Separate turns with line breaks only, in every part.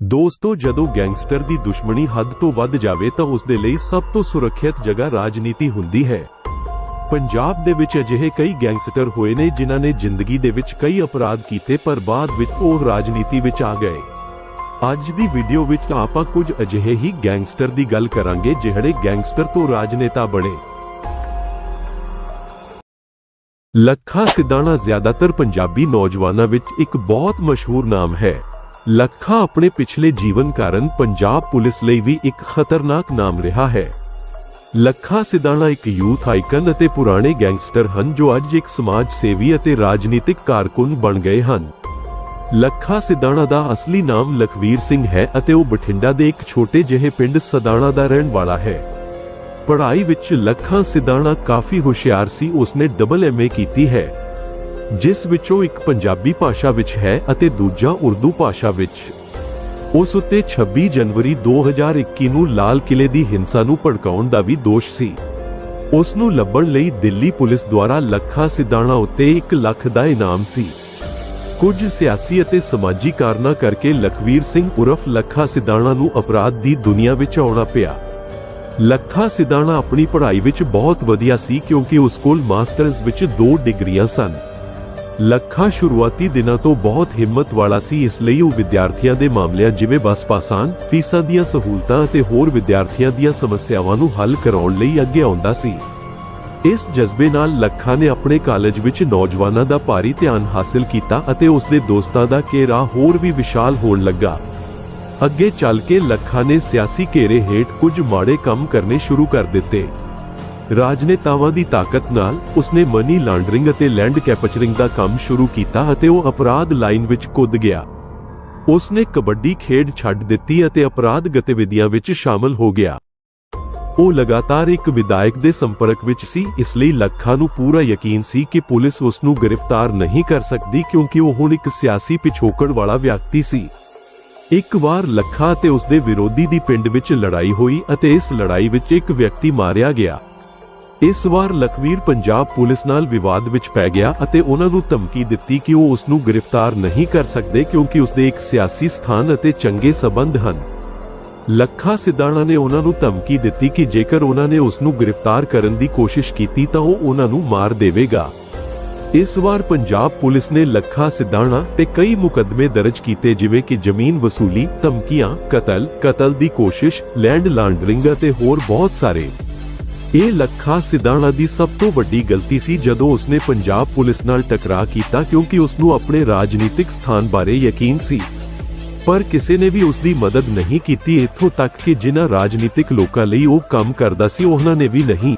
ਦੋਸਤੋ, ਜਦੋਂ ਗੈਂਗਸਟਰ ਦੀ ਦੁਸ਼ਮਣੀ ਹੱਦ ਤੋਂ ਵੱਧ ਜਾਵੇ ਤਾਂ ਉਸ ਦੇ ਲਈ ਸਭ ਤੋਂ ਸੁਰੱਖਿਅਤ ਜਗ੍ਹਾ ਰਾਜਨੀਤੀ ਹੁੰਦੀ ਹੈ। ਪੰਜਾਬ ਦੇ ਵਿੱਚ ਅਜਿਹੇ ਕਈ ਗੈਂਗਸਟਰ ਹੋਏ ਨੇ ਜਿਨ੍ਹਾਂ ਨੇ ਜ਼ਿੰਦਗੀ ਦੇ ਵਿੱਚ ਕਈ ਅਪਰਾਧ ਕੀਤੇ ਪਰ ਬਾਅਦ ਵਿੱਚ ਉਹ ਰਾਜਨੀਤੀ ਵਿੱਚ ਆ ਗਏ। ਅੱਜ ਦੀ ਵੀਡੀਓ ਵਿੱਚ ਆਪਾਂ ਕੁਝ ਅਜਿਹੇ ਹੀ ਗੈਂਗਸਟਰ ਦੀ ਗੱਲ ਕਰਾਂਗੇ ਜਿਹੜੇ ਗੈਂਗਸਟਰ ਤੋਂ ਰਾਜਨੇਤਾ ਬਣੇ। ਲੱਖਾ ਸਿਧਾਣਾ ਜ਼ਿਆਦਾਤਰ ਪੰਜਾਬੀ ਨੌਜਵਾਨਾਂ ਵਿੱਚ ਇੱਕ ਬਹੁਤ ਮਸ਼ਹੂਰ ਨਾਮ ਹੈ। ਲੱਖਾ ਆਪਣੇ ਪਿਛਲੇ ਜੀਵਨ ਕਾਰਨ ਪੰਜਾਬ ਪੁਲਿਸ ਲਈ ਵੀ ਇੱਕ ਖਤਰਨਾਕ ਨਾਮ ਰਿਹਾ ਹੈ। ਲੱਖਾ ਸਿਧਾਣਾ ਇੱਕ ਯੂਥ ਆਈਕਨ ਅਤੇ ਪੁਰਾਣੇ ਗੈਂਗਸਟਰ ਹਨ ਜੋ ਅੱਜ ਇੱਕ ਸਮਾਜ ਸੇਵੀ ਅਤੇ ਰਾਜਨੀਤਿਕ ਕਾਰਕੁਨ ਬਣ ਗਏ ਹਨ। ਲੱਖਾ ਸਿਧਾਣਾ ਦਾ ਅਸਲੀ ਨਾਮ ਲਖਵੀਰ ਸਿੰਘ ਹੈ ਅਤੇ ਉਹ ਬਠਿੰਡਾ ਦੇ ਇੱਕ ਛੋਟੇ ਜਿਹੇ ਪਿੰਡ ਸਦਾਣਾ ਦਾ ਰਹਿਣ ਵਾਲਾ ਹੈ। ਪੜ੍ਹਾਈ ਵਿੱਚ ਲੱਖਾ ਸਿਧਾਣਾ ਕਾਫੀ ਹੁਸ਼ਿਆਰ ਸੀ, ਉਸਨੇ ਡਬਲ ਐਮਏ ਕੀਤੀ ਹੈ। ਜਿਸ ਵਿੱਚੋਂ ਇੱਕ ਪੰਜਾਬੀ ਭਾਸ਼ਾ ਵਿੱਚ ਹੈ ਅਤੇ ਦੂਜਾ ਉਰਦੂ ਭਾਸ਼ਾ ਵਿੱਚ। ਉਸ ਉੱਤੇ 26 ਜਨਵਰੀ 2021 ਨੂੰ ਲਾਲ ਕਿਲੇ ਦੀ ਹਿੰਸਾ ਨੂੰ ਭੜਕਾਉਣ ਦਾ ਵੀ ਦੋਸ਼ ਸੀ। ਉਸ ਨੂੰ ਲੱਭਣ ਲਈ ਦਿੱਲੀ ਪੁਲਿਸ ਦੁਆਰਾ ਲੱਖਾ ਸਿਧਾਣਾ ਉੱਤੇ 1 ਲੱਖ ਦਾ ਇਨਾਮ ਸੀ। ਕੁਝ ਸਿਆਸੀ ਅਤੇ ਸਮਾਜੀ ਕਾਰਨਾਂ ਕਰਕੇ ਲਖਵੀਰ ਸਿੰਘ ਉਰਫ ਲੱਖਾ ਸਿਧਾਣਾ ਨੂੰ ਅਪਰਾਧ ਦੀ ਦੁਨੀਆ ਵਿੱਚ ਆਉਣਾ ਪਿਆ। ਲੱਖਾ ਸਿਧਾਣਾ ਆਪਣੀ ਪੜ੍ਹਾਈ ਵਿੱਚ ਬਹੁਤ ਵਧੀਆ ਸੀ ਕਿਉਂਕਿ ਉਸ ਕੋਲ ਮਾਸਟਰਜ਼ ਵਿੱਚ ਦੋ ਡਿਗਰੀਆਂ ਸਨ। ਲੱਖਾ ਸ਼ੁਰੂਆਤੀ ਦਿਨਾਂ ਤੋਂ ਬਹੁਤ ਹਿੰਮਤ ਵਾਲਾ ਸੀ, ਇਸ ਲਈ ਉਹ ਵਿਦਿਆਰਥੀਆਂ ਦੇ ਮਾਮਲਿਆਂ ਜਿਵੇਂ ਬੱਸ ਪਾਸਾਨ, ਫੀਸਾਂ ਦੀਆਂ ਸਹੂਲਤਾਂ ਅਤੇ ਹੋਰ ਵਿਦਿਆਰਥੀਆਂ ਦੀਆਂ ਸਮੱਸਿਆਵਾਂ ਨੂੰ ਹੱਲ ਕਰਾਉਣ ਲਈ ਅੱਗੇ ਆਉਂਦਾ ਸੀ। ਇਸ ਜਜ਼ਬੇ ਨਾਲ ਲੱਖਾ ਨੇ ਆਪਣੇ ਕਾਲਜ ਵਿੱਚ ਨੌਜਵਾਨਾਂ ਦਾ ਭਾਰੀ ਧਿਆਨ ਹਾਸਲ ਕੀਤਾ ਅਤੇ ਉਸ ਦੇ ਦੋਸਤਾਂ ਦਾ ਘੇਰਾ ਹੋਰ ਵੀ ਵਿਸ਼ਾਲ ਹੋਣ ਲੱਗਾ। ਅੱਗੇ ਚੱਲ ਕੇ ਲੱਖਾ ਨੇ ਸਿਆਸੀ ਘੇਰੇ ਹੇਠ ਕੁਝ ਮਾੜੇ ਕੰਮ ਕਰਨੇ ਸ਼ੁਰੂ ਕਰ ਦਿੱਤੇ। ਰਾਜਨੇਤਾਵਾਂ ਦੀ ਤਾਕਤ ਨਾਲ ਉਸਨੇ ਮਨੀ ਲਾਂਡਰਿੰਗ ਅਤੇ ਲੈਂਡ ਕੈਪਚਰਿੰਗ ਦਾ ਕੰਮ ਸ਼ੁਰੂ ਕੀਤਾ ਅਤੇ ਉਹ ਅਪਰਾਧ ਲਾਈਨ ਵਿੱਚ ਕੁੱਦ ਗਿਆ। ਉਸਨੇ ਕਬੱਡੀ ਖੇਡ ਛੱਡ ਦਿੱਤੀ ਅਤੇ ਅਪਰਾਧ ਗਤੀਵਿਧੀਆਂ ਵਿੱਚ ਸ਼ਾਮਲ ਹੋ ਗਿਆ। ਉਹ ਲਗਾਤਾਰ ਇੱਕ ਵਿਧਾਇਕ ਦੇ ਸੰਪਰਕ ਵਿੱਚ ਸੀ, ਇਸ ਲਈ ਲੱਖਾਂ ਨੂੰ ਪੂਰਾ ਯਕੀਨ ਸੀ ਕਿ ਪੁਲਿਸ ਉਸ ਨੂੰ ਗ੍ਰਿਫਤਾਰ ਨਹੀਂ ਕਰ ਸਕਦੀ ਕਿਉਂਕਿ ਉਹ ਹੁਣ ਇੱਕ ਸਿਆਸੀ ਪਿਛੋਕੜ ਵਾਲਾ ਵਿਅਕਤੀ ਸੀ। ਇੱਕ ਵਾਰ ਲੱਖਾ ਅਤੇ ਉਸ ਦੇ ਵਿਰੋਧੀ ਦੀ ਪਿੰਡ ਵਿੱਚ ਲੜਾਈ ਹੋਈ ਅਤੇ ਇਸ ਲੜਾਈ ਵਿੱਚ ਇੱਕ ਵਿਅਕਤੀ ਮਾਰਿਆ ਗਿਆ। ਇਸ ਵਾਰ ਲਖਵੀਰ ਪੰਜਾਬ ਪੁਲਿਸ ਨਾਲ ਵਿਵਾਦ ਵਿੱਚ ਪੈ ਗਿਆ ਅਤੇ ਉਹਨਾਂ ਨੂੰ ਧਮਕੀ ਦਿੱਤੀ ਕਿ ਉਹ ਉਸ ਨੂੰ ਗ੍ਰਿਫਤਾਰ ਨਹੀਂ ਕਰ ਸਕਦੇ ਕਿਉਂਕਿ ਉਸ ਦੇ ਇੱਕ ਸਿਆਸੀ ਸਥਾਨ ਅਤੇ ਚੰਗੇ ਸਬੰਧ ਹਨ। ਲੱਖਾ ਸਿਧਾਣਾ ਨੇ ਉਹਨਾਂ ਨੂੰ ਧਮਕੀ ਦਿੱਤੀ ਕਿ ਜੇਕਰ ਉਹਨਾਂ ਨੇ ਉਸ ਨੂੰ ਗ੍ਰਿਫਤਾਰ ਕਰਨ ਦੀ ਕੋਸ਼ਿਸ਼ ਕੀਤੀ ਤਾਂ ਉਹ ਉਹਨਾਂ ਨੂੰ ਮਾਰ ਦੇਵੇਗਾ। ਇਸ ਵਾਰ ਪੰਜਾਬ ਪੁਲਿਸ ਨੇ ਲੱਖਾ ਸਿਧਾਣਾ ਤੇ ਕਈ ਮੁਕੱਦਮੇ ਦਰਜ ਕੀਤੇ ਜਿਵੇਂ ਕਿ ਜ਼ਮੀਨ ਵਸੂਲੀ, ਧਮਕੀਆਂ, ਕਤਲ ਕਤਲ ਦੀ ਕੋਸ਼ਿਸ਼, ਲੈਂਡ ਲਾਂਡਰਿੰਗ ਅਤੇ ਹੋਰ ਬਹੁਤ ਸਾਰੇ। ਇਹ ਲੱਖਾ ਸਿਧਾਣਾ ਦੀ ਸਭ ਤੋਂ ਵੱਡੀ ਗਲਤੀ ਸੀ ਜਦੋਂ ਉਸਨੇ ਪੰਜਾਬ ਪੁਲਿਸ ਨਾਲ ਟਕਰਾਅ ਕੀਤਾ ਕਿਉਂਕਿ ਉਸ ਨੂੰ ਆਪਣੇ ਰਾਜਨੀਤਿਕ ਸਥਾਨ ਬਾਰੇ ਯਕੀਨ ਸੀ। ਪਰ ਕਿਸੇ ਨੇ ਵੀ ਉਸ ਦੀ ਮਦਦ ਨਹੀਂ ਕੀਤੀ, ਇੱਥੋਂ ਤੱਕ ਕਿ ਜਿਨ੍ਹਾਂ ਰਾਜਨੀਤਿਕ ਲੋਕਾਂ ਲਈ ਉਹ ਕੰਮ ਕਰਦਾ ਸੀ, ਉਹਨਾਂ ਨੇ ਵੀ ਨਹੀਂ।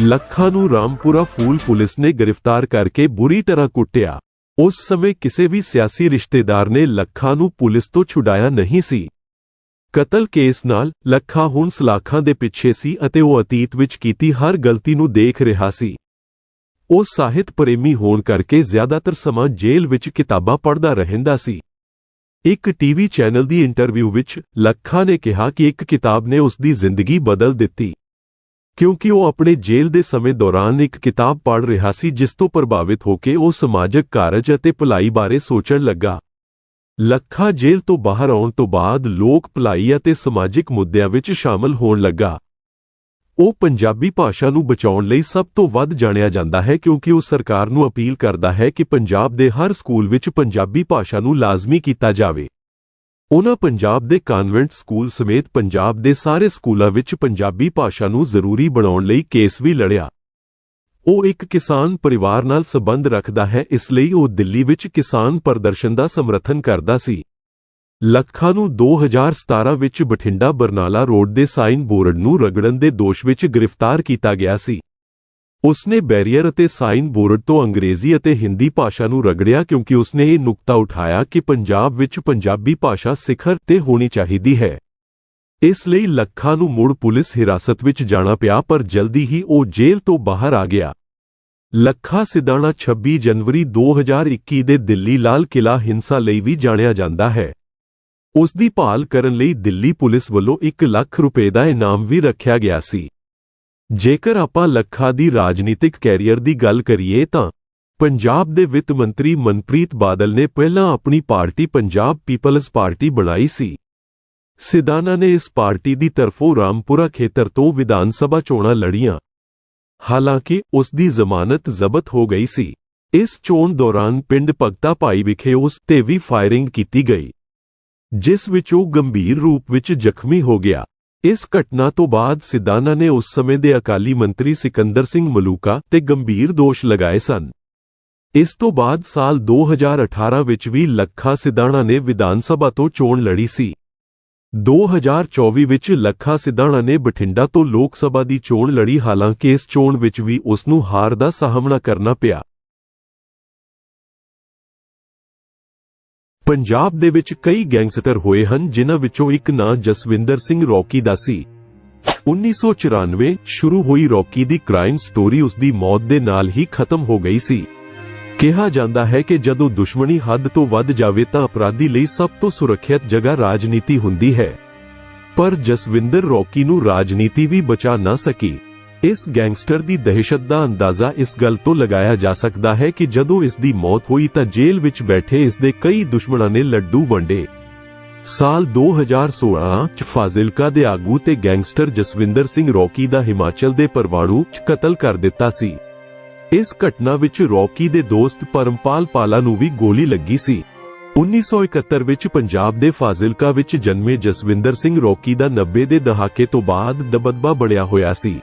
ਲੱਖਾ ਨੂੰ ਰਾਮਪੁਰਾ ਫੂਲ ਪੁਲਿਸ ਨੇ ਗ੍ਰਿਫਤਾਰ ਕਰਕੇ ਬੁਰੀ ਤਰ੍ਹਾਂ ਕੁੱਟਿਆ। ਉਸ ਸਮੇਂ ਕਿਸੇ ਵੀ ਸਿਆਸੀ ਰਿਸ਼ਤੇਦਾਰ ਨੇ ਲੱਖਾ ਨੂੰ ਪੁਲਿਸ ਤੋਂ ਛੁਡਾਇਆ ਨਹੀਂ ਸੀ। ਕਤਲ ਕੇਸ ਨਾਲ ਲੱਖਾ ਹੁਣ ਸਲਾਖਾਂ ਦੇ ਪਿੱਛੇ ਸੀ ਅਤੇ ਉਹ ਅਤੀਤ ਵਿੱਚ ਕੀਤੀ ਹਰ ਗਲਤੀ ਨੂੰ ਦੇਖ ਰਿਹਾ ਸੀ। ਉਹ ਸਾਹਿਤ ਪ੍ਰੇਮੀ ਹੋਣ ਕਰਕੇ ਜ਼ਿਆਦਾਤਰ ਸਮਾਂ ਜੇਲ੍ਹ ਵਿੱਚ ਕਿਤਾਬਾਂ ਪੜ੍ਹਦਾ ਰਹਿੰਦਾ ਸੀ। ਇੱਕ ਟੀਵੀ ਚੈਨਲ ਦੀ ਇੰਟਰਵਿਊ ਵਿੱਚ ਲੱਖਾ ਨੇ ਕਿਹਾ ਕਿ ਇੱਕ ਕਿਤਾਬ ਨੇ ਉਸ ਦੀ ਜ਼ਿੰਦਗੀ ਬਦਲ ਦਿੱਤੀ। ਕਿਉਂਕਿ ਉਹ ਆਪਣੇ ਜੇਲ੍ਹ ਦੇ ਸਮੇਂ ਦੌਰਾਨ ਇੱਕ ਕਿਤਾਬ ਪੜ੍ਹ ਰਿਹਾ ਸੀ ਜਿਸ ਤੋਂ ਪ੍ਰਭਾਵਿਤ ਹੋ ਕੇ ਉਹ ਸਮਾਜਿਕ ਕਾਰਜ ਅਤੇ ਭਲਾਈ ਬਾਰੇ ਸੋਚਣ ਲੱਗਾ। ਲੱਖਾ ਜੇਲ੍ਹ ਤੋਂ ਬਾਹਰ ਆਉਣ ਤੋਂ ਬਾਅਦ ਲੋਕ ਭਲਾਈ ਅਤੇ ਸਮਾਜਿਕ ਮੁੱਦਿਆਂ ਵਿੱਚ ਸ਼ਾਮਲ ਹੋਣ ਲੱਗਾ। ਉਹ ਪੰਜਾਬੀ ਭਾਸ਼ਾ ਨੂੰ ਬਚਾਉਣ ਲਈ ਸਭ ਤੋਂ ਵੱਧ ਜਾਣਿਆ ਜਾਂਦਾ ਹੈ ਕਿਉਂਕਿ ਉਹ ਸਰਕਾਰ ਨੂੰ ਅਪੀਲ ਕਰਦਾ ਹੈ ਕਿ ਪੰਜਾਬ ਦੇ ਹਰ ਸਕੂਲ ਵਿੱਚ ਪੰਜਾਬੀ ਭਾਸ਼ਾ ਨੂੰ ਲਾਜ਼ਮੀ ਕੀਤਾ ਜਾਵੇ। ਉਹਨਾਂ ਪੰਜਾਬ ਦੇ ਕਾਨਵੈਂਟ ਸਕੂਲ ਸਮੇਤ ਪੰਜਾਬ ਦੇ ਸਾਰੇ ਸਕੂਲਾਂ ਵਿੱਚ ਪੰਜਾਬੀ ਭਾਸ਼ਾ ਨੂੰ ਜ਼ਰੂਰੀ ਬਣਾਉਣ ਲਈ ਕੇਸ ਵੀ ਲੜਿਆ। ਉਹ ਇੱਕ ਕਿਸਾਨ ਪਰਿਵਾਰ ਨਾਲ ਸਬੰਧ ਰੱਖਦਾ ਹੈ, ਇਸ ਲਈ ਉਹ ਦਿੱਲੀ ਵਿੱਚ ਕਿਸਾਨ ਪ੍ਰਦਰਸ਼ਨ ਦਾ ਸਮਰਥਨ ਕਰਦਾ ਸੀ। ਲੱਖਾਂ ਨੂੰ 2017 ਵਿੱਚ ਬਠਿੰਡਾ ਬਰਨਾਲਾ ਰੋਡ ਦੇ ਸਾਈਨ ਬੋਰਡ ਨੂੰ ਰਗੜਨ ਦੇ ਦੋਸ਼ ਵਿੱਚ ਗ੍ਰਿਫਤਾਰ ਕੀਤਾ ਗਿਆ ਸੀ। ਉਸਨੇ ਬੈਰੀਅਰ ਅਤੇ ਸਾਈਨ ਬੋਰਡ ਤੋਂ ਅੰਗਰੇਜ਼ੀ ਅਤੇ ਹਿੰਦੀ ਭਾਸ਼ਾ ਨੂੰ ਰਗੜਿਆ ਕਿਉਂਕਿ ਉਸਨੇ ਇਹ ਨੁਕਤਾ ਉਠਾਇਆ ਕਿ ਪੰਜਾਬ ਵਿੱਚ ਪੰਜਾਬੀ ਭਾਸ਼ਾ ਸਿਖਰ ਤੇ ਹੋਣੀ ਚਾਹੀਦੀ ਹੈ। ਇਸ ਲਈ ਲੱਖਾ ਨੂੰ ਮੁੜ ਪੁਲਿਸ ਹਿਰਾਸਤ ਵਿੱਚ ਜਾਣਾ ਪਿਆ, ਪਰ ਜਲਦੀ ਹੀ ਉਹ ਜੇਲ੍ਹ ਤੋਂ ਬਾਹਰ ਆ ਗਿਆ। ਲੱਖਾ ਸਿਦਾਣਾ 26 ਜਨਵਰੀ 2021 ਦੇ ਦਿੱਲੀ ਲਾਲ ਕਿਲਾ ਹਿੰਸਾ ਲਈ ਵੀ ਜਾਣਿਆ ਜਾਂਦਾ ਹੈ। ਉਸ ਦੀ ਭਾਲ ਕਰਨ ਲਈ ਦਿੱਲੀ ਪੁਲਿਸ ਵੱਲੋਂ 1 ਲੱਖ ਰੁਪਏ ਦਾ ਇਨਾਮ ਵੀ ਰੱਖਿਆ ਗਿਆ ਸੀ। ਜੇਕਰ ਆਪਾਂ ਲੱਖਾ ਦੀ ਰਾਜਨੀਤਿਕ ਕੈਰੀਅਰ ਦੀ ਗੱਲ ਕਰੀਏ ਤਾਂ ਪੰਜਾਬ ਦੇ ਵਿੱਤ ਮੰਤਰੀ ਮਨਪ੍ਰੀਤ ਬਾਦਲ ਨੇ ਪਹਿਲਾਂ ਆਪਣੀ ਪਾਰਟੀ ਪੰਜਾਬ ਪੀਪਲਜ਼ ਪਾਰਟੀ ਬਣਾਈ ਸੀ। ਸਿਦਾਨਾ ਨੇ ਇਸ ਪਾਰਟੀ ਦੀ ਤਰਫੋਂ ਰਾਮਪੁਰਾ ਖੇਤਰ ਤੋਂ ਵਿਧਾਨ ਸਭਾ ਚੋਣਾਂ ਲੜੀਆਂ। ਹਾਲਾਂਕਿ, ਉਸ ਦੀ ਜ਼ਮਾਨਤ ਜ਼ਬਤ ਹੋ ਗਈ ਸੀ। ਇਸ ਚੋਣ ਦੌਰਾਨ ਪਿੰਡ ਭਗਤਾ ਭਾਈ ਵਿਖੇ ਉਸ ਤੇ ਵੀ ਫਾਇਰਿੰਗ ਕੀਤੀ ਗਈ, ਜਿਸ ਵਿੱਚ ਉਹ ਗੰਭੀਰ ਰੂਪ ਵਿੱਚ ਜ਼ਖਮੀ ਹੋ ਗਿਆ। ਇਸ ਘਟਨਾ ਤੋਂ ਬਾਅਦ ਸਿਦਾਨਾ ਨੇ ਉਸ ਸਮੇਂ ਦੇ ਅਕਾਲੀ ਮੰਤਰੀ ਸਿਕੰਦਰ ਸਿੰਘ ਮਲੂਕਾ ਤੇ ਗੰਭੀਰ ਦੋਸ਼ ਲਗਾਏ ਸਨ। ਇਸ ਤੋਂ ਬਾਅਦ ਸਾਲ 2018 ਵਿੱਚ ਵੀ ਲੱਖਾ ਸਿਦਾਣਾ ਨੇ ਵਿਧਾਨ ਸਭਾ ਤੋਂ ਚੋਣ ਲੜੀ ਸੀ। 2024 ਵਿੱਚ ਲੱਖਾ ਸਿਧਾਣਾ ਨੇ ਬਠਿੰਡਾ ਤੋਂ ਲੋਕ ਸਭਾ ਦੀ ਚੋਣ ਲੜੀ, ਹਾਲਾਂਕਿ ਇਸ ਚੋਣ ਵਿੱਚ ਵੀ ਉਸ ਨੂੰ ਹਾਰ ਦਾ ਸਾਹਮਣਾ ਕਰਨਾ ਪਿਆ। ਪੰਜਾਬ ਦੇ ਵਿੱਚ ਕਈ ਗੈਂਗਸਟਰ ਹੋਏ ਹਨ, ਜਿਨ੍ਹਾਂ ਵਿੱਚੋਂ ਇੱਕ ਨਾਂ ਜਸਵਿੰਦਰ ਸਿੰਘ ਰੌਕੀ ਦਾ ਸੀ। 1994 ਸ਼ੁਰੂ ਹੋਈ ਰੌਕੀ ਦੀ ਕ੍ਰਾਈਮ ਸਟੋਰੀ ਉਸ ਦੀ ਮੌਤ ਦੇ ਨਾਲ ਹੀ ਖਤਮ ਹੋ ਗਈ ਸੀ। ਕਿਹਾ ਜਾਂਦਾ ਹੈ ਕਿ ਜਦੋਂ ਦੁਸ਼ਮਣੀ ਹੱਦ ਤੋਂ ਵੱਧ ਜਾਵੇ ਤਾਂ ਅਪਰਾਧੀ ਲਈ ਸਭ ਤੋਂ ਸੁਰੱਖਿਅਤ ਜਗ੍ਹਾ ਰਾਜਨੀਤੀ ਹੁੰਦੀ ਹੈ। ਪਰ ਜਸਵਿੰਦਰ ਰੌਕੀ ਨੂੰ ਰਾਜਨੀਤੀ ਵੀ ਬਚਾ ਨਾ ਸਕੀ। ਇਸ ਗੈਂਗਸਟਰ ਦੀ ਦਹਿਸ਼ਤ ਦਾ ਅੰਦਾਜ਼ਾ ਇਸ ਗੱਲ ਤੋਂ ਲਗਾਇਆ ਜਾ ਸਕਦਾ ਹੈ ਕਿ ਜਦੋਂ ਇਸ ਦੀ ਮੌਤ ਹੋਈ ਤਾਂ ਜੇਲ੍ਹ ਵਿੱਚ ਬੈਠੇ ਇਸ ਦੇ ਕਈ ਦੁਸ਼ਮਣਾਂ ਨੇ ਲੱਡੂ ਵੰਡੇ। ਸਾਲ 2016 ਚ ਫਾਜ਼ਿਲਕਾ ਦੇ ਆਗੂ ਤੇ ਗੈਂਗਸਟਰ ਜਸਵਿੰਦਰ ਸਿੰਘ ਰੌਕੀ ਦਾ ਹਿਮਾਚਲ ਦੇ ਪਰਵਾਣੂ ਚ ਕਤਲ ਕਰ ਦਿੱਤਾ ਸੀ। ਇਸ ਘਟਨਾ ਵਿੱਚ ਰੌਕੀ ਦੇ ਦੋਸਤ ਪਰਮਪਾਲ ਪਾਲਾ ਨੂੰ ਵੀ ਗੋਲੀ ਲੱਗੀ ਸੀ। 1971 ਵਿੱਚ ਪੰਜਾਬ ਦੇ ਫਾਜ਼ਿਲਕਾ ਵਿੱਚ ਜਨਮੇ ਜਸਵਿੰਦਰ ਸਿੰਘ ਰੌਕੀ ਦਾ 90 ਦੇ ਦਹਾਕੇ ਤੋਂ ਬਾਅਦ ਦਬਦਬਾ ਬਣਿਆ ਹੋਇਆ ਸੀ।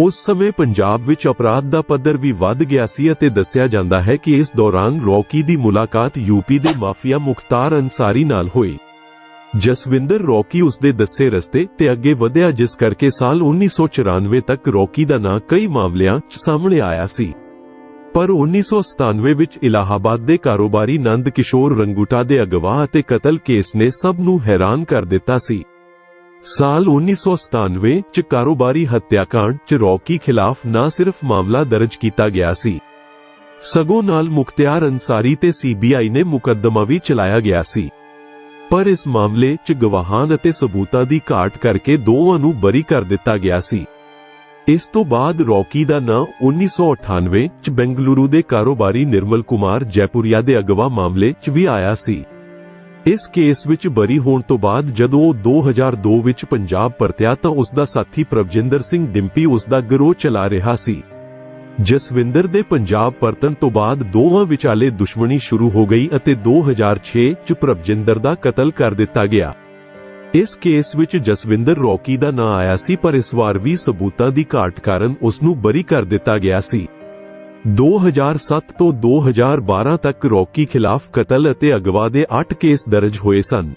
ਉਸ ਸਮੇਂ ਪੰਜਾਬ ਵਿੱਚ ਅਪਰਾਧ ਦਾ ਪੱਧਰ ਵੀ ਵੱਧ ਗਿਆ ਸੀ ਅਤੇ ਦੱਸਿਆ ਜਾਂਦਾ ਹੈ ਕਿ ਇਸ ਦੌਰਾਨ ਰੌਕੀ ਦੀ ਮੁਲਾਕਾਤ ਯੂਪੀ ਦੇ ਮਾਫੀਆ ਮੁਖਤਾਰ ਅੰਸਾਰੀ ਨਾਲ ਹੋਈ। ਜਸਵਿੰਦਰ ਰੌਕੀ ਉਸਦੇ ਦੱਸੇ ਰਸਤੇ ਤੇ ਅੱਗੇ ਵਧਿਆ, ਜਿਸ ਕਰਕੇ ਸਾਲ 1994 ਤੱਕ ਰੌਕੀ ਦਾ ਨਾਂ ਕਈ ਮਾਮਲਿਆਂ 'ਚ ਸਾਹਮਣੇ ਆਇਆ ਸੀ। ਪਰ 1997 ਵਿੱਚ ਇਲਾਹਾਬਾਦ ਦੇ ਕਾਰੋਬਾਰੀ ਨੰਦ ਕਿਸ਼ੋਰ ਰੰਗੂਟਾ ਦੇ ਅਗਵਾ ਅਤੇ ਕਤਲ ਕੇਸ ਨੇ ਸਭ ਨੂੰ ਹੈਰਾਨ ਕਰ ਦਿੱਤਾ ਸੀ। ਸਾਲ 1997 ਚ ਕਾਰੋਬਾਰੀ ਹੱਤਿਆਕਾਂਡ ਚ ਰੌਕੀ ਖਿਲਾਫ ਨਾ ਸਿਰਫ ਮਾਮਲਾ ਦਰਜ ਕੀਤਾ ਗਿਆ ਸੀ, ਸਗੋਂ ਨਾਲ ਮੁਖਤਿਆਰ ਅੰਸਾਰੀ ਤੇ ਸੀਬੀਆਈ ਨੇ ਮੁਕੱਦਮਾ ਵੀ ਚਲਾਇਆ ਗਿਆ ਸੀ। ਪਰ ਇਸ ਮਾਮਲੇ 'ਚ ਗਵਾਹਾਂ ਅਤੇ ਸਬੂਤਾਂ ਦੀ ਘਾਟ ਕਰਕੇ ਦੋਵਾਂ ਨੂੰ ਬਰੀ ਕਰ ਦਿੱਤਾ ਗਿਆ ਸੀ। ਇਸ ਤੋਂ ਬਾਅਦ ਰੌਕੀ ਦਾ ਨਾਂ 1998 'ਚ ਬੈਂਗਲੁਰੂ ਦੇ ਕਾਰੋਬਾਰੀ ਨਿਰਮਲ ਕੁਮਾਰ ਜੈਪੁਰੀਆ ਦੇ ਅਗਵਾ ਮਾਮਲੇ 'ਚ ਵੀ ਆਇਆ ਸੀ। ਇਸ ਕੇਸ ਵਿੱਚ ਬਰੀ ਹੋਣ ਤੋਂ ਬਾਅਦ ਜਦੋਂ ਉਹ 2002 ਵਿੱਚ ਪੰਜਾਬ ਪਰਤਿਆ ਤਾਂ ਉਸ ਦਾ ਸਾਥੀ ਪ੍ਰਭਜਿੰਦਰ ਸਿੰਘ ਡਿੰਪੀ ਉਸ ਦਾ ਗਰੋਹ ਚਲਾ ਰਿਹਾ ਸੀ। ਜਸਵਿੰਦਰ ਦੇ ਪੰਜਾਬ ਪਰਤਨ ਤੋਂ ਬਾਅਦ ਦੋਵਾਂ ਵਿਚਾਲੇ ਦੁਸ਼ਮਣੀ ਸ਼ੁਰੂ ਹੋ ਗਈ ਅਤੇ 2006 ਚ ਪ੍ਰਭਜਿੰਦਰ ਦਾ ਕਤਲ ਕਰ ਦਿੱਤਾ ਗਿਆ। ਇਸ ਕੇਸ ਵਿੱਚ ਜਸਵਿੰਦਰ ਰੌਕੀ ਦਾ ਨਾਂ ਆਇਆ ਸੀ ਪਰ ਇਸ ਵਾਰ ਵੀ ਸਬੂਤਾਂ ਦੀ ਘਾਟ ਕਾਰਨ ਉਸ ਨੂੰ ਬਰੀ ਕਰ ਦਿੱਤਾ ਗਿਆ ਸੀ। 2007 ਤੋਂ 2012 ਤੱਕ ਰੌਕੀ ਖਿਲਾਫ ਕਤਲ ਅਤੇ ਅਗਵਾ ਦੇ 8 ਕੇਸ ਦਰਜ ਹੋਏ ਸਨ।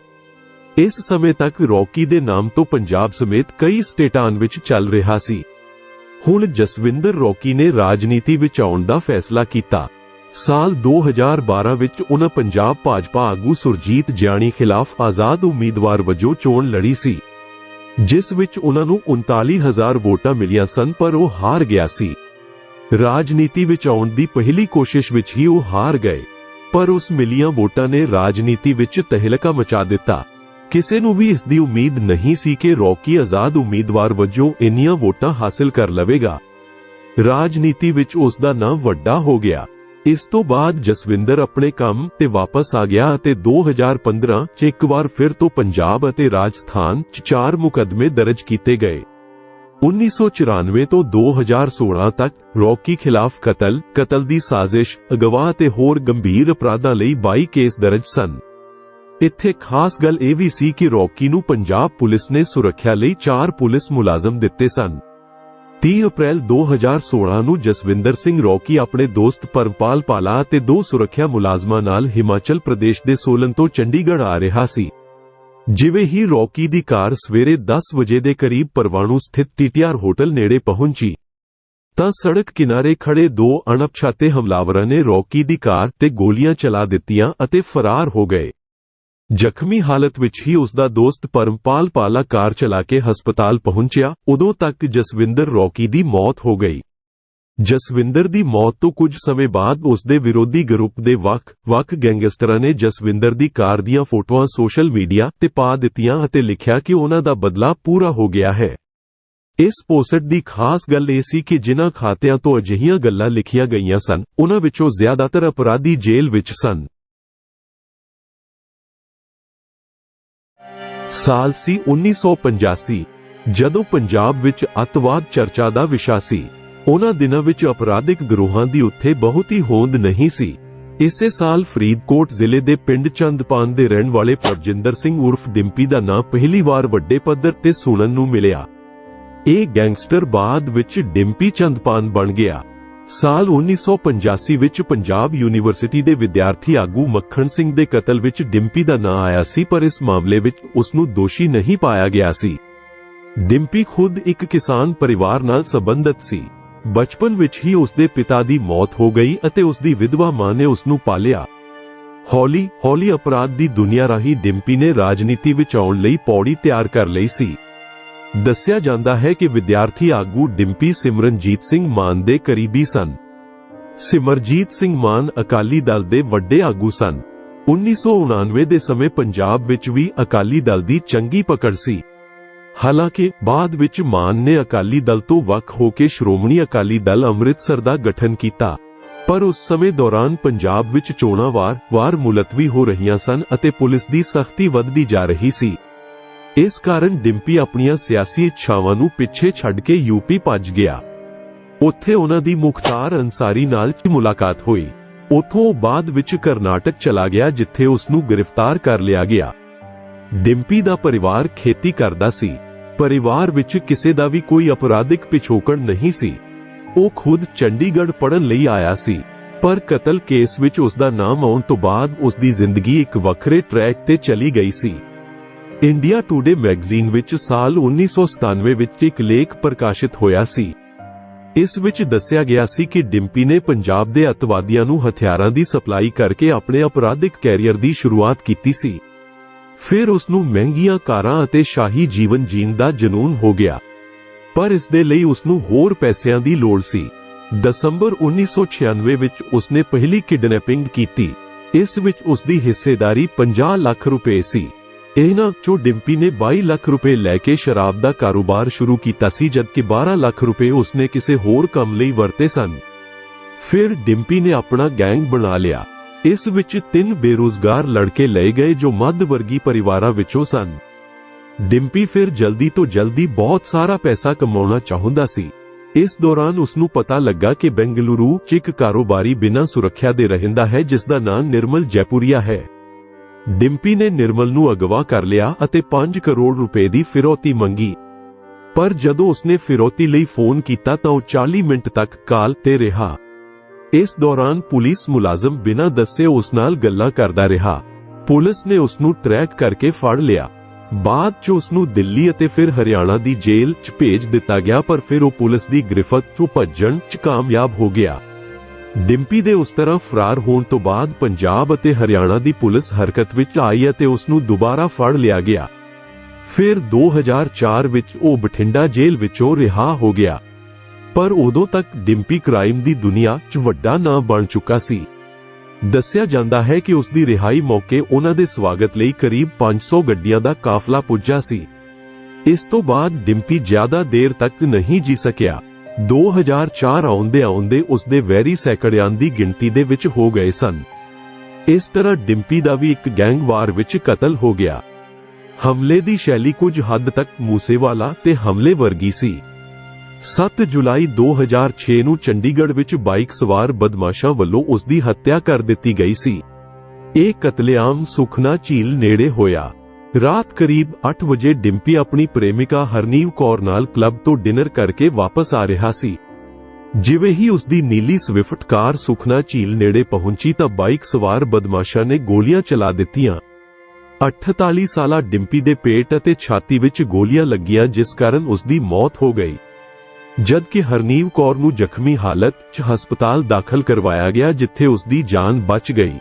ਇਸ ਸਮੇਂ ਤੱਕ ਰੌਕੀ ਦੇ ਨਾਮ ਤੋਂ ਪੰਜਾਬ ਸਮੇਤ ਕਈ ਸਟੇਟਾਂ ਵਿੱਚ ਚੱਲ ਰਿਹਾ ਸੀ। ਹੁਣ ਜਸਵਿੰਦਰ ਰੌਕੀ ਨੇ ਰਾਜਨੀਤੀ ਵਿੱਚ ਆਉਣ ਦਾ ਫੈਸਲਾ ਕੀਤਾ। ਸਾਲ 2012 ਵਿੱਚ ਉਹਨਾਂ ਪੰਜਾਬ ਭਾਜਪਾ ਆਗੂ ਸੁਰਜੀਤ ਜਿਆਣੀ ਖਿਲਾਫ ਆਜ਼ਾਦ ਉਮੀਦਵਾਰ ਵਜੋਂ ਚੋਣ ਲੜੀ ਸੀ। ਜਿਸ ਵਿੱਚ ਉਹਨਾਂ ਨੂੰ 39000 ਵੋਟਾਂ ਮਿਲੀਆਂ ਸਨ, ਪਰ ਉਹ ਹਾਰ ਗਿਆ ਸੀ। ਰਾਜਨੀਤੀ ਵਿੱਚ ਆਉਣ ਦੀ ਪਹਿਲੀ ਕੋਸ਼ਿਸ਼ ਵਿੱਚ ਹੀ ਉਹ ਹਾਰ ਗਏ। ਪਰ ਉਸ ਮਿਲੀਆਂ ਵੋਟਾਂ ਨੇ ਰਾਜਨੀਤੀ ਵਿੱਚ ਤਹਿਲਕਾ ਮਚਾ ਦਿੱਤਾ। ਕਿਸੇ ਨੂੰ ਵੀ ਇਸ ਦੀ ਉਮੀਦ ਨਹੀਂ ਸੀ ਕਿ ਰੌਕੀ ਆਜ਼ਾਦ ਉਮੀਦਵਾਰ ਵਜੋਂ ਇੰਨੀਆਂ ਵੋਟਾਂ ਹਾਸਲ ਕਰ ਲਵੇਗਾ। ਰਾਜਨੀਤੀ ਵਿੱਚ ਉਸ ਦਾ ਨਾਂ ਵੱਡਾ ਹੋ ਗਿਆ। ਇਸ ਤੋਂ ਬਾਅਦ ਜਸਵਿੰਦਰ ਆਪਣੇ ਕੰਮ ਤੇ ਵਾਪਸ ਆ ਗਿਆ ਅਤੇ 2015 ਚ ਇੱਕ ਵਾਰ ਫਿਰ ਤੋਂ ਪੰਜਾਬ ਅਤੇ ਰਾਜਸਥਾਨ ਚ ਚਾਰ ਮੁਕੱਦਮੇ ਦਰਜ ਕੀਤੇ ਗਏ। 1994 ਤੋਂ 2016 ਤੱਕ ਰੌਕੀ ਖਿਲਾਫ ਕਤਲ ਕਤਲ ਦੀ ਸਾਜ਼ਿਸ਼ ਅਗਵਾ ਅਤੇ ਹੋਰ ਗੰਭੀਰ ਅਪਰਾਧਾਂ ਲਈ 22 ਕੇਸ ਦਰਜ ਸਨ। ਇੱਥੇ ਖਾਸ ਗੱਲ ਇਹ ਵੀ ਸੀ ਕਿ ਰੌਕੀ ਨੂੰ ਪੰਜਾਬ ਪੁਲਿਸ ਨੇ ਸੁਰੱਖਿਆ ਲਈ 4 ਪੁਲਿਸ ਮੁਲਾਜ਼ਮ ਦਿੱਤੇ ਸਨ। 30 ਅਪ੍ਰੈਲ 2016 ਨੂੰ ਜਸਵਿੰਦਰ ਸਿੰਘ ਰੌਕੀ ਆਪਣੇ ਦੋਸਤ ਪਰਪਾਲ ਪਾਲਾ ਅਤੇ ਦੋ ਸੁਰੱਖਿਆ ਮੁਲਾਜ਼ਮਾਂ ਨਾਲ ਹਿਮਾਚਲ ਪ੍ਰਦੇਸ਼ ਦੇ ਸੋਲਨ ਤੋਂ ਚੰਡੀਗੜ੍ਹ ਆ ਰਿਹਾ ਸੀ। ਜਿਵੇਂ ਹੀ ਰੌਕੀ ਦੀ ਕਾਰ ਸਵੇਰੇ 10 ਵਜੇ ਦੇ ਕਰੀਬ ਪਰਵਾਣੂ ਸਥਿਤ ਟੀਟੀਆਰ ਹੋਟਲ ਨੇੜੇ ਪਹੁੰਚੀ, ਤਾਂ ਸੜਕ ਕਿਨਾਰੇ ਖੜੇ ਦੋ ਅਣਪਛਾਤੇ ਹਮਲਾਵਰਾਂ ਨੇ ਰੌਕੀ ਦੀ ਕਾਰ ਤੇ ਗੋਲੀਆਂ ਚਲਾ ਦਿੱਤੀਆਂ ਅਤੇ ਫਰਾਰ ਹੋ ਗਏ। ਜ਼ਖਮੀ ਹਾਲਤ ਵਿੱਚ ਹੀ ਉਸ ਦਾ ਦੋਸਤ ਪਰਮਪਾਲ ਪਾਲਾ ਕਾਰ ਚਲਾ ਕੇ ਹਸਪਤਾਲ ਪਹੁੰਚਿਆ, ਉਦੋਂ ਤੱਕ ਜਸਵਿੰਦਰ ਰੌਕੀ ਦੀ ਮੌਤ ਹੋ ਗਈ। ਜਸਵਿੰਦਰ ਦੀ ਮੌਤ ਤੋਂ ਕੁਝ ਸਮੇਂ ਬਾਅਦ ਉਸ ਦੇ ਵਿਰੋਧੀ ਗਰੁੱਪ ਦੇ ਵੱਖ-ਵੱਖ ਗੈਂਗਸਟਰਾਂ ਨੇ ਜਸਵਿੰਦਰ ਦੀ ਕਾਰ ਦੀਆਂ ਫੋਟੋਆਂ ਸੋਸ਼ਲ ਮੀਡੀਆ ਤੇ ਪਾ ਦਿੱਤੀਆਂ ਅਤੇ ਲਿਖਿਆ ਕਿ ਉਹਨਾਂ ਦਾ ਬਦਲਾ ਪੂਰਾ ਹੋ ਗਿਆ ਹੈ। ਇਸ ਪੋਸਟ ਦੀ ਖਾਸ ਗੱਲ ਇਹ ਸੀ ਕਿ ਜਿਨ੍ਹਾਂ ਖਾਤਿਆਂ ਤੋਂ ਅਜਿਹੀਆਂ ਗੱਲਾਂ ਲਿਖੀਆਂ ਗਈਆਂ ਸਨ, ਉਹਨਾਂ ਵਿੱਚੋਂ ਜ਼ਿਆਦਾਤਰ ਅਪਰਾਧੀ ਜੇਲ੍ਹ ਵਿੱਚ ਸਨ। ਸਾਲ ਸੀ 1985 ਜਦੋਂ ਪੰਜਾਬ ਵਿੱਚ ਅੱਤਵਾਦ ਚਰਚਾ ਦਾ ਵਿਸ਼ਾ ਸੀ। ਉਹਨਾਂ ਦਿਨਾਂ ਵਿੱਚ ਅਪਰਾਧਿਕ ਗਰੋਹਾਂ ਦੀ ਉੱਥੇ ਬਹੁਤੀ ਹੋਂਦ ਨਹੀਂ ਸੀ। ਇਸੇ ਸਾਲ ਫਰੀਦਕੋਟ ਜ਼ਿਲ੍ਹੇ ਦੇ ਪਿੰਡ ਚੰਦਪਾਨ ਦੇ ਰਹਿਣ ਵਾਲੇ ਪ੍ਰਭਜਿੰਦਰ ਸਿੰਘ ਉਰਫ ਡਿੰਪੀ ਦਾ ਨਾਂ ਪਹਿਲੀ ਵਾਰ ਵੱਡੇ ਪੱਧਰ ਤੇ ਸੁਣਨ ਨੂੰ ਮਿਲਿਆ। ਇਹ ਗੈਂਗਸਟਰ ਬਾਅਦ ਵਿੱਚ ਡਿੰਪੀ ਚੰਦਪਾਨ ਬਣ ਗਿਆ। ਸਾਲ 1985 ਵਿੱਚ ਪੰਜਾਬ ਯੂਨੀਵਰਸਿਟੀ ਦੇ ਵਿਦਿਆਰਥੀ ਆਗੂ ਮੱਖਣ ਸਿੰਘ ਦੇ ਕਤਲ ਵਿੱਚ ਡਿੰਪੀ ਦਾ ਨਾਂ ਆਇਆ ਸੀ, ਪਰ ਇਸ ਮਾਮਲੇ ਵਿੱਚ ਉਸ ਨੂੰ ਦੋਸ਼ੀ ਨਹੀਂ ਪਾਇਆ ਗਿਆ ਸੀ। ਡਿੰਪੀ ਖੁਦ ਇੱਕ ਕਿਸਾਨ ਪਰਿਵਾਰ ਨਾਲ ਸੰਬੰਧਿਤ ਸੀ। ਬਚਪਨ ਵਿੱਚ ਹੀ ਉਸ ਦੇ ਪਿਤਾ ਦੀ ਮੌਤ ਹੋ ਗਈ ਅਤੇ ਉਸ ਦੀ ਵਿਧਵਾ ਮਾਂ ਨੇ ਉਸ ਨੂੰ ਪਾਲਿਆ। ਹੌਲੀ ਹੌਲੀ ਅਪਰਾਧ ਦੀ ਦੁਨੀਆ ਰਾਹੀਂ ਡਿੰਪੀ ਨੇ ਰਾਜਨੀਤੀ ਵਿੱਚ ਆਉਣ ਲਈ ਪੌੜੀ ਤਿਆਰ ਕਰ ਲਈ ਸੀ। ਦੱਸਿਆ ਜਾਂਦਾ ਹੈ ਕਿ ਵਿਦਿਆਰਥੀ ਆਗੂ ਡਿੰਪੀ ਸਿਮਰਨਜੀਤ ਸਿੰਘ ਮਾਨ ਦੇ ਕਰੀਬੀ ਸਨ। ਸਿਮਰਜੀਤ ਸਿੰਘ ਮਾਨ ਅਕਾਲੀ ਦਲ ਦੇ ਵੱਡੇ ਆਗੂ ਸਨ। 1999 ਦੇ ਸਮੇਂ ਪੰਜਾਬ ਵਿੱਚ ਵੀ ਅਕਾਲੀ ਦਲ ਦੀ ਚੰਗੀ ਪਕੜ ਸੀ। ਹਾਲਾਂਕਿ, ਬਾਅਦ ਵਿੱਚ ਮਾਨ ਨੇ ਅਕਾਲੀ ਦਲ ਤੋਂ ਵੱਖ ਹੋ ਕੇ ਸ਼੍ਰੋਮਣੀ ਅਕਾਲੀ ਦਲ ਅੰਮ੍ਰਿਤਸਰ ਦਾ ਗਠਨ ਕੀਤਾ। ਪਰ ਉਸ ਸਮੇਂ ਦੌਰਾਨ ਪੰਜਾਬ ਵਿੱਚ ਚੋਣਾਂ ਵਾਰ-ਵਾਰ ਮੁਲਤਵੀ ਹੋ ਰਹੀਆਂ ਸਨ ਅਤੇ ਪੁਲਿਸ ਦੀ ਸਖਤੀ ਵੱਧਦੀ ਜਾ ਰਹੀ ਸੀ। ਇਸ ਕਾਰਨ ਡਿੰਪੀ ਆਪਣੀਆਂ ਸਿਆਸੀ ਇੱਛਾਵਾਂ ਨੂੰ ਪਿੱਛੇ ਛੱਡ ਕੇ ਯੂਪੀ ਭੱਜ ਗਿਆ। ਉੱਥੇ ਉਹਨਾਂ ਦੀ ਮੁਖਤਾਰ ਅੰਸਾਰੀ ਨਾਲ ਮੁਲਾਕਾਤ ਹੋਈ। ਉਥੋਂ ਬਾਅਦ ਵਿੱਚ ਕਰਨਾਟਕ ਚਲਾ ਗਿਆ, ਜਿੱਥੇ ਉਸ ਨੂੰ ਗ੍ਰਿਫਤਾਰ ਕਰ ਲਿਆ ਗਿਆ। ਡਿੰਪੀ ਦਾ ਪਰਿਵਾਰ ਖੇਤੀ ਕਰਦਾ ਸੀ। ਪਰਿਵਾਰ ਵਿੱਚ ਕਿਸੇ ਦਾ ਵੀ ਕੋਈ ਅਪਰਾਧਿਕ ਪਿਛੋਕੜ ਨਹੀਂ ਸੀ। ਉਹ ਖੁਦ ਚੰਡੀਗੜ੍ਹ ਪੜਨ ਲਈ ਆਇਆ ਸੀ। ਪਰ ਕਤਲ ਕੇਸ ਵਿੱਚ ਉਸ ਦਾ ਨਾਮ ਆਉਣ ਤੋਂ ਬਾਅਦ ਉਸ ਦੀ ਜ਼ਿੰਦਗੀ ਇੱਕ ਵੱਖਰੇ ਟਰੈਕ ਤੇ ਚਲੀ ਗਈ ਸੀ। ਇੰਡੀਆ ਟੂਡੇ ਮੈਗਜ਼ੀਨ ਵਿੱਚ ਸਾਲ 1997 ਵਿੱਚ ਇੱਕ ਲੇਖ ਪ੍ਰਕਾਸ਼ਿਤ ਹੋਇਆ ਸੀ। ਇਸ ਵਿੱਚ ਦੱਸਿਆ ਗਿਆ ਸੀ ਕਿ ਡਿੰਪੀ ਨੇ ਪੰਜਾਬ ਦੇ ਅਤਵਾਦੀਆਂ ਨੂੰ ਹਥਿਆਰਾਂ ਦੀ ਸਪਲਾਈ ਕਰਕੇ ਆਪਣੇ ਅਪਰਾਧਿਕ ਕੈਰੀਅਰ ਦੀ ਸ਼ੁਰੂਆਤ ਕੀਤੀ ਸੀ। ਫਿਰ ਉਸ ਨੂੰ ਮਹਿੰਗੀਆਂ ਕਾਰਾਂ ਅਤੇ ਸ਼ਾਹੀ ਜੀਵਨ ਜੀਣ ਦਾ ਜਨੂਨ ਹੋ ਗਿਆ। ਪਰ ਇਸ ਦੇ ਲਈ ਉਸ ਨੂੰ ਹੋਰ ਪੈਸਿਆਂ ਦੀ ਲੋੜ ਸੀ। ਦਸੰਬਰ 1996 ਵਿੱਚ ਉਸ ਨੇ ਪਹਿਲੀ ਕਿਡਨੈਪਿੰਗ ਕੀਤੀ। ਇਸ ਵਿੱਚ ਉਸ ਦੀ ਹਿੱਸੇਦਾਰੀ 50 ਲੱਖ ਰੁਪਏ ਸੀ। ਇਹਨਾਂ ਚੋਂ ਡਿੰਪੀ ਨੇ 22 ਲੱਖ ਰੁਪਏ ਲੈ ਕੇ ਸ਼ਰਾਬ ਦਾ ਕਾਰੋਬਾਰ ਸ਼ੁਰੂ ਕੀਤਾ ਸੀ ਜਦਕਿ 12 ਲੱਖ ਰੁਪਏ ਉਸ ਕਿਸੇ ਹੋਰ ਕੰਮ ਲਈ ਵਰਤੇ ਸਨ। ਫਿਰ ਡਿੰਪੀ ਨੇ ਆਪਣਾ ਗੈਂਗ ਬਣਾ ਲਿਆ। ਇਸ ਵਿੱਚ ਤਿੰਨ ਬੇਰੋਜ਼ਗਾਰ ਲੜਕੇ ਲਏ ਗਏ ਜੋ ਮੱਧ ਵਰਗੀ ਪਰਿਵਾਰਾਂ ਵਿੱਚੋਂ ਸਨ। ਡਿੰਪੀ ਫਿਰ ਜਲਦੀ ਤੋਂ ਜਲਦੀ ਬਹੁਤ ਸਾਰਾ ਪੈਸਾ ਕਮਾਉਣਾ ਚਾਹੁੰਦਾ ਸੀ। ਇਸ ਦੌਰਾਨ ਉਸ ਨੂੰ ਪਤਾ ਲੱਗਾ ਕਿ ਬੈਂਗਲੁਰੂ 'ਚ ਇੱਕ ਕਾਰੋਬਾਰੀ ਬਿਨਾਂ ਸੁਰੱਖਿਆ ਦੇ ਰਹਿੰਦਾ ਹੈ ਜਿਸ ਦਾ ਨਾਮ ਨਿਰਮਲ ਜੈਪੁਰੀਆ ਹੈ। ਡਿੰਪੀ ਨੇ ਨਿਰਮਲ ਨੂੰ ਅਗਵਾ ਕਰ ਲਿਆ ਅਤੇ 5 ਕਰੋੜ ਰੁਪਏ ਦੀ ਫਿਰੌਤੀ ਮੰਗੀ। ਪਰ ਜਦੋਂ ਉਸਨੇ ਫਿਰੌਤੀ ਲਈ ਫੋਨ ਕੀਤਾ ਤਾਂ ਉਹ 40 ਮਿੰਟ ਤੱਕ ਕਾਲ ਤੇ ਰਿਹਾ। ਇਸ ਦੌਰਾਨ ਪੁਲਿਸ ਮੁਲਾਜ਼ਮ ਬਿਨਾਂ ਦੱਸੇ ਉਸ ਨਾਲ ਗੱਲਾਂ ਕਰਦਾ ਰਿਹਾ। ਪੁਲਿਸ ਨੇ ਉਸ ਨੂੰ ਟਰੈਕ ਕਰਕੇ ਫੜ ਲਿਆ। ਬਾਅਦ 'ਚ ਉਸ ਨੂੰ ਦਿੱਲੀ ਅਤੇ ਫਿਰ ਹਰਿਆਣਾ ਦੀ ਜੇਲ੍ਹ 'ਚ ਭੇਜ ਦਿੱਤਾ ਗਿਆ, ਪਰ ਫਿਰ ਉਹ ਪੁਲਿਸ ਦੀ ਗ੍ਰਿਫਤ 'ਚੋਂ ਭੱਜਣ 'ਚ ਕਾਮਯਾਬ ਹੋ ਗਿਆ। ਡਿੰਪੀ ਦੇ ਉਸ ਤਰ੍ਹਾਂ ਫਰਾਰ ਹੋਣ ਤੋਂ ਬਾਅਦ ਪੰਜਾਬ ਅਤੇ ਹਰਿਆਣਾ ਦੀ ਪੁਲਿਸ ਹਰਕਤ ਵਿੱਚ ਆਈ ਅਤੇ ਉਸ ਨੂੰ ਦੁਬਾਰਾ ਫੜ ਲਿਆ ਗਿਆ। ਫਿਰ 2004 ਵਿੱਚ ਉਹ ਬਠਿੰਡਾ ਜੇਲ੍ਹ ਵਿੱਚੋਂ ਰਿਹਾ ਹੋ ਗਿਆ। ਪਰ ਉਦੋਂ ਤੱਕ ਡਿੰਪੀ ਕ੍ਰਾਈਮ ਦੀ ਦੁਨੀਆ 'ਚ ਵੱਡਾ ਨਾਂ ਬਣ ਚੁੱਕਾ ਸੀ। ਦੱਸਿਆ ਜਾਂਦਾ ਹੈ ਕਿ ਉਸ ਦੀ ਰਿਹਾਈ ਮੌਕੇ ਉਹਨਾਂ ਦੇ ਸਵਾਗਤ ਲਈ ਕਰੀਬ 500 ਗੱਡੀਆਂ ਦਾ ਕਾਫਲਾ ਪੁੱਜਾ ਸੀ। ਇਸ ਤੋਂ ਬਾਅਦ ਡਿੰਪੀ ਜ਼ਿਆਦਾ ਦੇਰ ਤੱਕ ਨਹੀਂ ਜੀ ਸਕਿਆ। 2004 ਆਉਂਦੇ ਆਉਂਦੇ ਉਸ ਦੇ ਵੈਰੀ ਸੈਕੜਿਆਂ ਦੀ ਗਿਣਤੀ ਦੇ ਵਿੱਚ ਹੋ ਗਏ ਸਨ। ਇਸ ਤਰ੍ਹਾਂ ਡਿੰਪੀ ਦਾ ਵੀ ਇੱਕ ਗੈਂਗਵਾਰ ਵਿੱਚ ਕਤਲ ਹੋ ਗਿਆ। ਹਮਲੇ ਦੀ ਸ਼ੈਲੀ ਕੁਝ ਹੱਦ ਤੱਕ ਮੂਸੇਵਾਲਾ ਤੇ ਹਮਲੇ ਵਰਗੀ ਸੀ। 7 ਜੁਲਾਈ 2006 ਨੂੰ ਚੰਡੀਗੜ੍ਹ ਵਿੱਚ ਬਾਈਕ ਸਵਾਰ ਬਦਮਾਸ਼ਾਂ ਵੱਲੋਂ ਉਸ ਦੀ ਹੱਤਿਆ ਕਰ ਦਿੱਤੀ ਗਈ ਸੀ। ਇਹ ਕਤਲੇਆਮ ਸੁਖਨਾ ਝੀਲ ਨੇੜੇ ਹੋਇਆ। ਰਾਤ ਕਰੀਬ 8 ਵਜੇ ਡਿੰਪੀ ਆਪਣੀ ਪ੍ਰੇਮਿਕਾ ਹਰਨੀਵ ਕੌਰ ਨਾਲ ਕਲੱਬ ਤੋਂ ਡਿਨਰ ਕਰਕੇ ਵਾਪਸ ਆ ਰਿਹਾ ਸੀ। ਜਿਵੇਂ ਹੀ ਉਸ ਦੀ ਨੀਲੀ ਸਵਿਫਟ ਕਾਰ ਸੁਖਨਾ ਝੀਲ ਨੇੜੇ ਪਹੁੰਚੀ ਤਾਂ ਬਾਈਕ ਸਵਾਰ ਬਦਮਾਸ਼ਾਂ ਨੇ ਗੋਲੀਆਂ ਚਲਾ ਦਿੱਤੀਆਂ। 48 ਸਾਲਾ ਡਿੰਪੀ ਦੇ ਪੇਟ ਅਤੇ ਛਾਤੀ ਵਿੱਚ ਗੋਲੀਆਂ ਲੱਗੀਆਂ ਜਿਸ ਕਾਰਨ ਉਸ ਦੀ ਮੌਤ ਹੋ ਗਈ। ਜਦਕਿ ਹਰਨੀਵ ਕੌਰ ਨੂੰ ਜ਼ਖਮੀ ਹਾਲਤ 'ਚ ਹਸਪਤਾਲ ਦਾਖਲ ਕਰਵਾਇਆ ਗਿਆ ਜਿੱਥੇ ਉਸ ਦੀ ਜਾਨ ਬਚ ਗਈ।